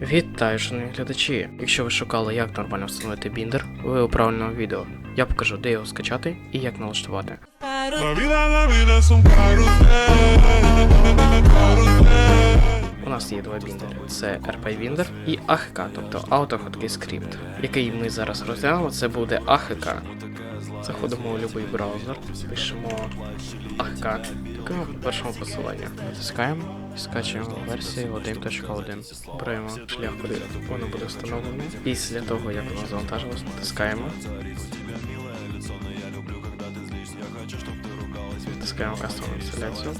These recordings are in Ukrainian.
Вітаю, шановні глядачі! Якщо ви шукали, як нормально встановити біндер, ви у правильному відео. Я покажу, де його скачати і як налаштувати. У нас є два біндери: це RP Binder і AHK, тобто автоходкий скрипт, який ми зараз розглянемо. Це буде AHK. Заходимо у будь-який браузер, пишемо AHK, в першому посиланні. натискаємо і скачуємо версію 1.1. Беремо шлях, куди воно буде встановлено. Після того, як воно завантажилось, натискаємо. Натискаємо кастомну інсталяцію,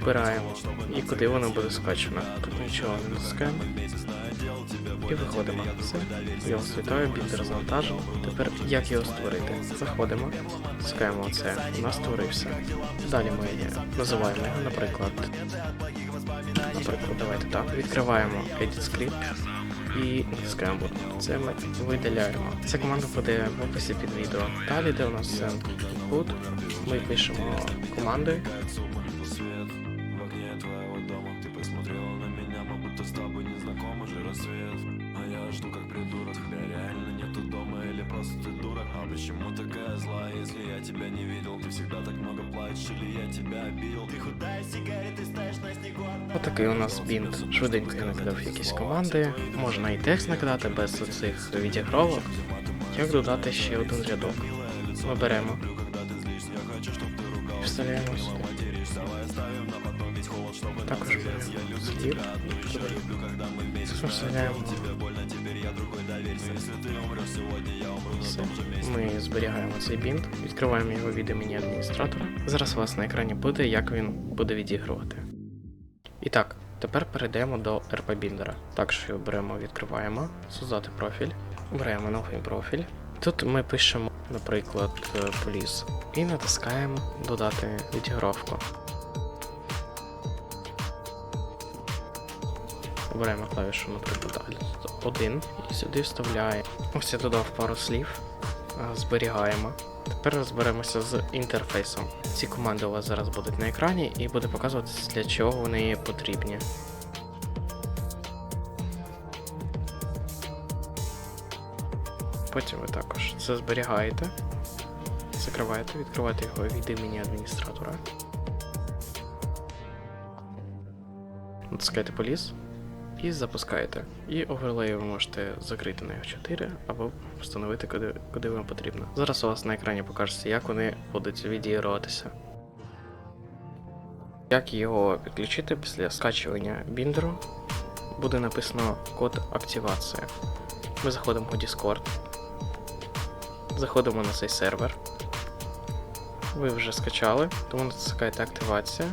вбираємо і куди воно буде скачано. Тут нічого не натискаємо. І виходимо. Все. Я вас вітаю, біндер завантажений. Тепер як його створити? Заходимо, натискаємо оце. У нас створився. Далі ми називаємо його, наприклад. Наприклад, давайте так. Відкриваємо Edit Script і натискаємо. Це ми видаляємо. Ця команда буде в описі під відео. Далі, де у нас send input, ми пишемо команди. с тобой не знакомы же рассвет А я жду как придурок, тебя реально нету дома или просто ты дурак А почему такая злая, если я тебя не видел Ты всегда так много плачешь или я тебя обидел Ты худая сигареты ставишь на снегу Отакий у нас бінт. Швиденько я накидав якісь команди. Можна і текст накидати без цих відігровок. Як додати ще один рядок? Ми беремо. і Вставляємо сюди. Слів. Це Вставляємо. Все. Ми зберігаємо цей бінт, відкриваємо його від імені адміністратора. Зараз у вас на екрані буде, як він буде відігрувати. І так, тепер перейдемо до RP біндера. Також його беремо, відкриваємо, создати профіль, беремо новий профіль. Тут ми пишемо, наприклад, поліс і натискаємо додати відігровку. Обираємо клавішу, наприклад, Alt 1 і сюди вставляємо. Ось я додав пару слів, зберігаємо. Тепер розберемося з інтерфейсом. Ці команди у вас зараз будуть на екрані і буде показуватися, для чого вони потрібні. Потім ви також це зберігаєте, закриваєте, відкриваєте його від імені адміністратора. Натискаєте поліс і запускаєте. І оверлеї ви можете закрити на F4 або встановити куди, куди вам потрібно. Зараз у вас на екрані покажеться, як вони будуть відігруватися. Як його підключити після скачування біндеру, буде написано код активації. Ми заходимо у Discord, заходимо на цей сервер. Ви вже скачали, тому натискаєте активація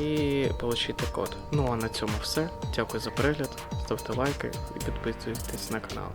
і получите код. Ну а на цьому все. Дякую за перегляд, ставте лайки і підписуйтесь на канал.